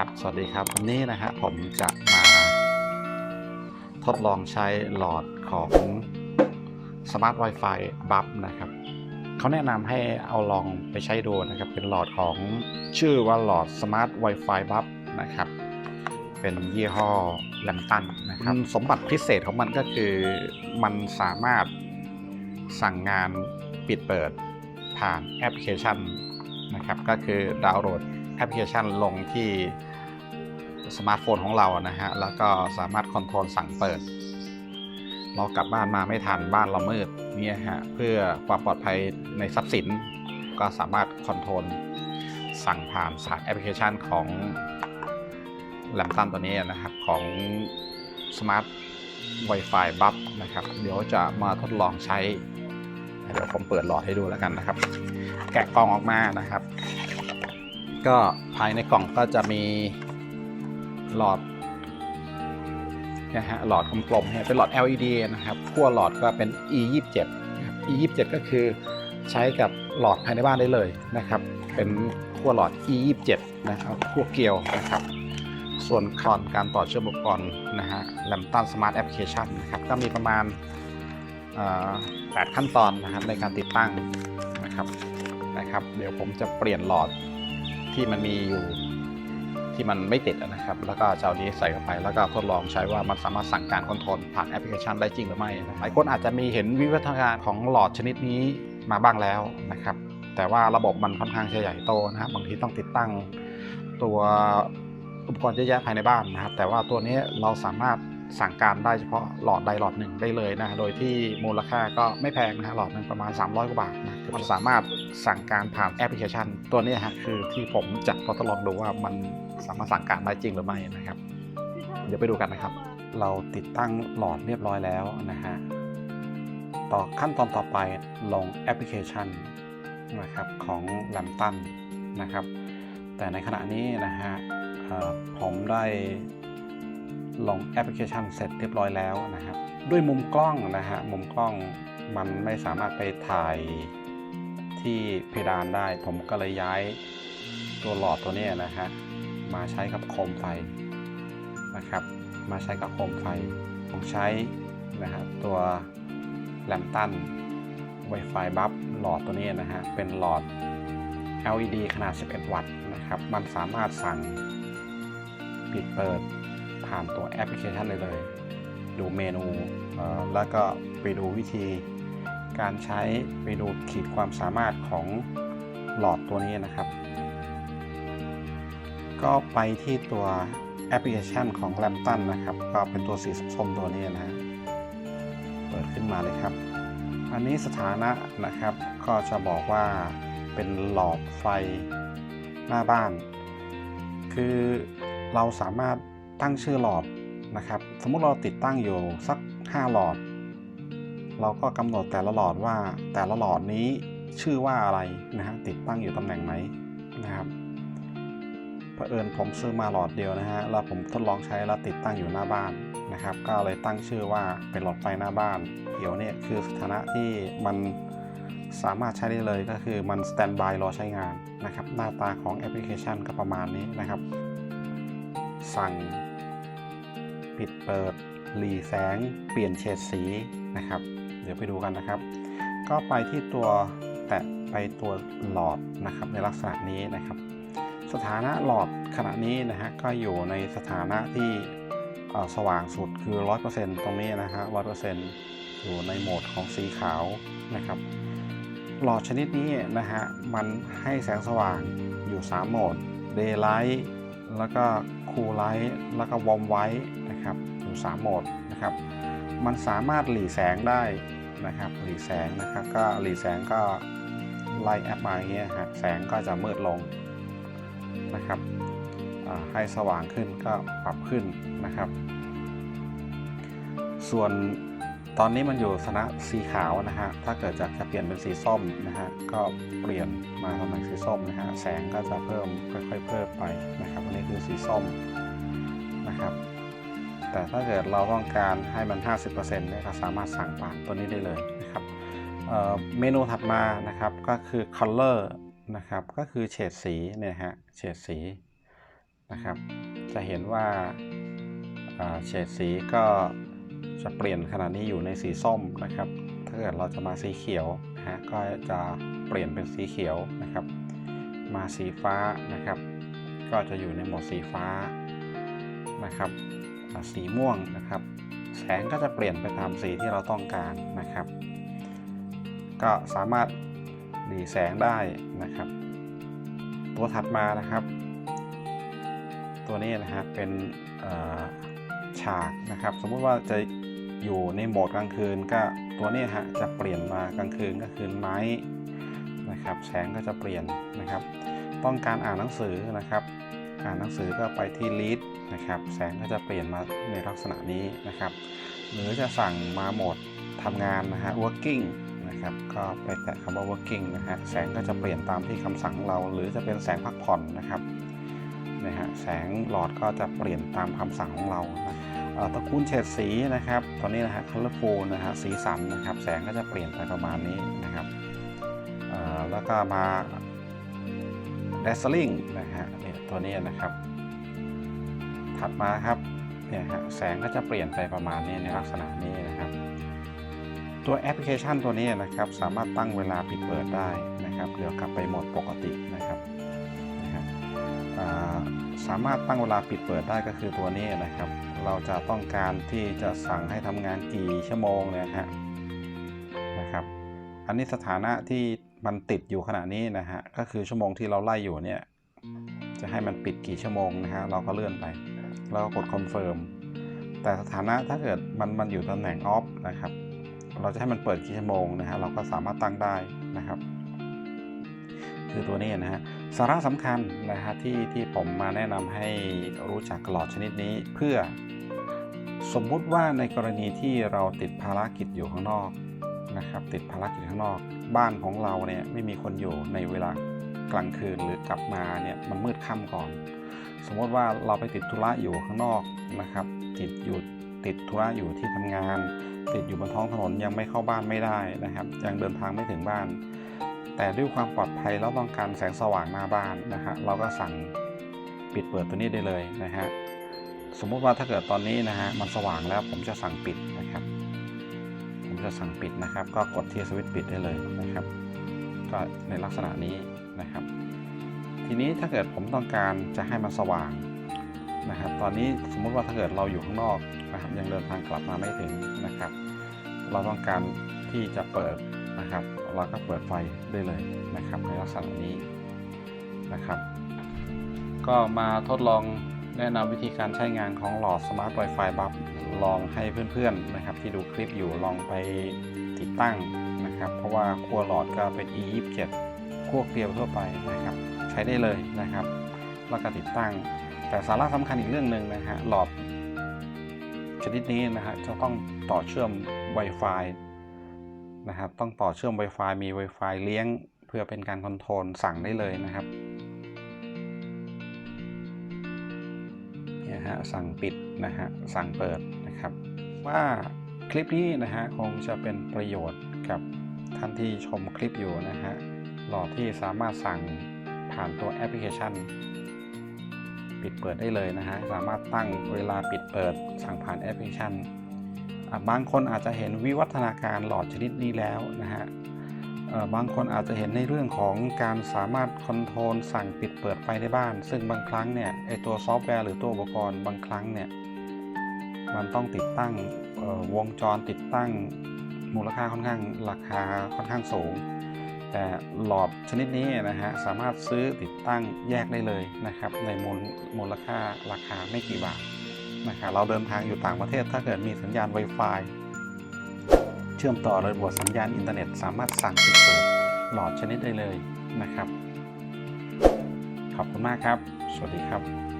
ครับ สวัสดีครับ วันนี้นะฮะผมจะมาทดลองใช้หลอดของ Smart Wi-Fi บัฟนะครับ เขาแนะนำให้เอาลองไปใช้ดูนะครับ เป็นหลอดของชื่อว่าหลอด Smart Wi-Fi บัฟนะครับ เป็นยี่ห้อแลมตันนะครับ สมบัติพิเศษของมันก็คือมันสามารถสั่งงานปิดเปิดผ่านแอปพลิเคชันนะครับ ก็คือดาวน์โหลด แอปพลิเคชันลงที่สมาร์ทโฟนของเรานะฮะ แล้วก็สามารถคอนโทรลสั่งเปิด เรากลับบ้านมาไม่ทันบ้านเรามืดเนี่ยฮะ เพื่อความปลอดภัยในทรัพย์สิน ก็สามารถคอนโทรลสั่งผ่านสายแอปพลิเคชันของแลมตันตัวนี้นะครับของ Smart Wi-Fi บัฟนะครับ เดี๋ยวจะมาทดลองใช้ เดี๋ยวผมเปิดหลอดให้ดูแล้วกันนะครับ แกะกล่องออกมานะครับ ก็ภายในกล่องก็จะมีหลอดนะฮะหลอดกลมๆเนี่ยเป็นหลอด LED นะครับขั้วหลอดก็เป็น E27 นะครับ E27 ก็คือใช้กับหลอดภายในบ้านได้เลยนะครับ เป็นขั้วหลอด E27 นะครับขั้วเกลียวนะครับ ส่วนคอนการต่อเชื่อมอุปกรณ์นะฮะแลมตันสมาร์ทแอปพลิเคชันนะครับก็มีประมาณ8ขั้นตอนนะครับในการติดตั้งนะครับนะครับ เดี๋ยวผมจะเปลี่ยนหลอด ที่มันมีอยู่ที่มันไม่ติดนะครับ แล้วก็จะเอานี้ใส่เข้าไป แล้วก็ทดลองใช้ว่ามันสามารถสั่งการคอนโทรลผ่านแอปพลิเคชันได้จริงหรือไม่นะหลายคนอาจจะมีเห็นวิวัฒนาการของหลอดชนิดนี้มาบ้างแล้วนะครับ แต่ว่าระบบมันค่อนข้างใหญ่โตนะครับบางทีต้องติดตั้งตัวอุปกรณ์เยอะแยะภายในบ้านนะครับ แต่ว่าตัวนี้เราสามารถสั่งการได้เฉพาะหลอดใดหลอดหนึ่งได้เลยนะ โดยที่มูลค่าก็ไม่แพงนะฮะหลอดหนึ่งประมาณ 300 กว่าบาทนะ มันสามารถสั่งการผ่านแอปพลิเคชัน ตัวนี้ฮะคือที่ผมจะทดลองดูว่ามันสามารถสั่งการได้จริงหรือไม่นะครับ เดี๋ยวไปดูกันนะครับ เราติดตั้งหลอดเรียบร้อยแล้วนะฮะต่อขั้นตอนต่อไปลงแอปพลิเคชันนะครับของแลมตันนะครับ แต่ในขณะนี้นะฮะผมได้ลงแอปพลิเคชันเสร็จเรียบร้อยแล้วนะครับ ด้วยมุมกล้องนะฮะมุมกล้องมันไม่สามารถไปถ่าย ที่เพดานได้ ผมก็เลยย้ายตัวหลอดตัวนี้นะฮะมาใช้กับโคมไฟนะครับ มาใช้กับโคมไฟ ผมใช้นะฮะตัวแลมตัน Wi-Fi บัฟหลอดตัวนี้นะฮะเป็นหลอด LED ขนาด 11 วัตต์นะครับ มันสามารถสั่งปิดเปิดผ่านตัวแอปพลิเคชันได้เลย ดูเมนูแล้วก็ไปดูวิธี การใช้ไปดูขีดความสามารถของหลอดตัวนี้นะครับ ก็ไปที่ตัวแอปพลิเคชันของ l a m p t o n นะครับ ก็เป็นตัวสีส้มตัวนี้นะฮะเปิดขึ้นมาเลยครับ อันนี้สถานะนะครับก็จะบอกว่าเป็นหลอดไฟหน้าบ้าน คือเราสามารถตั้งชื่อหลอดนะครับ สมมุติเราติดตั้งอยู่สัก 5 หลอด เราก็กำหนดแต่ละหลอดว่าแต่ละหลอดนี้ชื่อว่าอะไรนะฮะติดตั้งอยู่ตำแหน่งไหนนะครับเผอิญผมซื้อมาหลอดเดียวนะฮะแล้วผมทดลองใช้แล้วติดตั้งอยู่หน้าบ้านนะครับ ก็เลยตั้งชื่อว่าเป็นหลอดไฟหน้าบ้านเดี๋ยวเนี่ยคือสถานะที่มันสามารถใช้ได้เลยก็คือมันสแตนบายรอใช้งานนะครับ หน้าตาของแอปพลิเคชันก็ประมาณนี้นะครับ สั่ง ปิดเปิด หลีแสง เปลี่ยนเฉดสีนะครับ เดี๋ยวไปดูกันนะครับ ก็ไปที่ตัวแตะไปตัวหลอดนะครับในลักษณะนี้นะครับ สถานะหลอดขณะนี้นะฮะก็อยู่ในสถานะที่สว่างสุดคือ 100%ตรงนี้นะฮะ100%อยู่ในโหมดของสีขาวนะครับ หลอดชนิดนี้นะฮะมันให้แสงสว่างอยู่ 3 โหมด Daylight แล้วก็ Cool Light แล้วก็ Warm White นะครับอยู่ 3 โหมดนะครับ มันสามารถหลีแสงได้ นะครับหลีแสงนะครับก็หลีแสงก็ไล่แอปมาอย่างเงี้ยฮะแสงก็จะมืดลงนะครับให้สว่างขึ้นก็ปรับขึ้นนะครับ ส่วนตอนนี้มันอยู่สนะสีขาวนะฮะถ้าเกิดจะจะเปลี่ยนเป็นสีส้มนะฮะก็เปลี่ยนมาตำแหน่งสีส้มนะฮะแสงก็จะเพิ่มค่อยๆเพิ่มไปนะครับอันนี้คือสีส้มนะครับ แต่ถ้าเกิดเราต้องการให้มัน 50%เนี่ยก็สามารถสั่งผ่านตัวนี้ได้เลยนะครับเเมนูถัดมานะครับก็คือ color นะครับก็คือเฉดสีเนี่ยฮะเฉดสีนะครับจะเห็นว่าอ่าเฉดสีก็จะเปลี่ยนขณะนี้อยู่ในสีส้มนะครับ ถ้าเกิดเราจะมาสีเขียวนะฮะก็จะเปลี่ยนเป็นสีเขียวนะครับ มาสีฟ้านะครับ ก็จะอยู่ในโหมดสีฟ้านะครับ สีม่วงนะครับ แสงก็จะเปลี่ยนไปตามสีที่เราต้องการนะครับ ก็สามารถหลีแสงได้นะครับ ตัวถัดมานะครับ ตัวนี้นะฮะเป็นฉากนะครับ สมมุติว่าจะอยู่ในโหมดกลางคืนก็ตัวนี้ฮะจะเปลี่ยนมากลางคืนก็คือไนท์นะครับ แสงก็จะเปลี่ยนนะครับ ต้องการอ่านหนังสือนะครับ อ่านหนังสือก็ไปที่ read นะครับ แสงก็จะเปลี่ยนมาในลักษณะนี้นะครับ หรือจะสั่งมาโหมดทำงานนะฮะ working นะครับ ก็ไปแตะคำว่า working นะฮะ แสงก็จะเปลี่ยนตามที่คำสั่งเรา หรือจะเป็นแสงพักผ่อนนะครับนะฮะ แสงหลอดก็จะเปลี่ยนตามคำสั่งของเรานะเอ่อตระกูลเฉดสีนะครับตัวนี้นะฮะ colorful นะฮะ สีสันนะครับ แสงก็จะเปลี่ยนไปประมาณนี้นะครับเอ่อแล้วก็มา dazzling นะฮะ ตัวนี้นะครับ ถัดมาครับเนี่ยฮะแสงก็จะเปลี่ยนไปประมาณนี้ในลักษณะนี้นะครับ ตัวแอปพลิเคชันตัวนี้นะครับ สามารถตั้งเวลาปิดเปิดได้นะครับเดี๋ยวกลับไปโหมดปกตินะครับนะครับสามารถตั้งเวลาปิดเปิดได้ก็คือตัวนี้นะครับ เราจะต้องการที่จะสั่งให้ทำงานกี่ชั่วโมงเนี่ยฮะนะครับ อันนี้สถานะที่มันติดอยู่ขณะนี้นะฮะก็คือชั่วโมงที่เราไล่อยู่เนี่ย จะให้มันปิดกี่ชั่วโมงนะฮะเราก็เลื่อนไป แล้วก็กดคอนเฟิร์มแต่สถานะถ้าเกิดมันมันอยู่ตำแหน่งออฟนะครับ เราจะให้มันเปิดกี่ชั่วโมงนะฮะเราก็สามารถตั้งได้นะครับ คือตัวนี้นะฮะสาระสำคัญนะฮะที่ที่ผมมาแนะนำให้รู้จักหลอดชนิดนี้เพื่อสมมุติว่าในกรณีที่เราติดภารกิจอยู่ข้างนอกนะครับ ติดภารกิจข้างนอก บ้านของเราเนี่ยไม่มีคนอยู่ในเวลา กลางคืนหรือกลับมาเนี่ยมันมืดค่ำก่อน สมมติว่าเราไปติดธุระอยู่ข้างนอกนะครับ ติดอยู่ติดธุระอยู่ที่ทำงาน ติดอยู่บนท้องถนนยังไม่เข้าบ้านไม่ได้นะครับ ยังเดินทางไม่ถึงบ้าน แต่ด้วยความปลอดภัยเราต้องการแสงสว่างหน้าบ้านนะฮะเราก็สั่งปิดเปิดตัวนี้ได้เลยนะฮะสมมุติว่าถ้าเกิดตอนนี้นะฮะมันสว่างแล้วผมจะสั่งปิดนะครับ ผมจะสั่งปิดนะครับ ก็กดที่สวิตช์ปิดได้เลยนะครับ ก็ในลักษณะนี้ นะครับ ทีนี้ถ้าเกิดผมต้องการจะให้มันสว่างนะครับ ตอนนี้สมมุติว่าถ้าเกิดเราอยู่ข้างนอกนะครับ ยังเดินทางกลับมาไม่ถึงนะครับ เราต้องการที่จะเปิดนะครับ เราก็เปิดไฟได้เลยนะครับ ในลักษณะนี้นะครับ ก็มาทดลองแนะนำวิธีการใช้งานของหลอด Smart Wi-Fi บัฟลองให้เพื่อนๆนะครับ ที่ดูคลิปอยู่ลองไปติดตั้งนะครับ เพราะว่าขั้วหลอดก็เป็น E27 วกเกลียวทั่วไปนะครับ ใช้ได้เลยนะครับแล้วก็ติดตั้ง แต่สาระสำคัญอีกเรื่องหนึ่งนะฮะหลอดชนิดนี้นะฮะจะต้องต่อเชื่อม Wi-Fi นะครับต้องต่อเชื่อม Wi-Fi มี Wi-Fi เลี้ยง เพื่อเป็นการคอนโทรลสั่งได้เลยนะครับเนี่ยฮะสั่งปิดนะฮะสั่งเปิดนะครับ ว่าคลิปนี้นะฮะคงจะเป็นประโยชน์กับท่านที่ชมคลิปอยู่นะฮะ ลอดที่สามารถสั่งผ่านตัวแอปพลิเคชัน ปิดเปิดได้เลยนะฮะ สามารถตั้งเวลาปิดเปิดสั่งผ่านแอปพลิเคชัน บางคนอาจจะเห็นวิวัฒนาการหลอดชนิดนี้แล้วนะฮะบางคนอาจจะเห็นในเรื่องของการสามารถคอนโทรลสั่งปิดเปิดไฟในบ้าน ซึ่งบางครั้งเนี่ยไอตัวซอฟต์แวร์หรือตัวอุปกรณ์บางครั้งเนี่ยมันต้องติดตั้งวงจรติดตั้งมูลค่าค่อนข้างราคาค่อนข้างสูง แต่หลอดชนิดนี้นะฮะสามารถซื้อติดตั้งแยกได้เลยนะครับในมูลมูลค่าราคาไม่กี่บาทนะครับเราเดินทางอยู่ต่างประเทศถ้าเกิดมีสัญญาณ Wi-Fi เชื่อมต่อระบบสัญญาณอินเทอร์เน็ต สามารถสั่งปิดเปิดหลอดชนิดได้เลยนะครับ ขอบคุณมากครับ สวัสดีครับ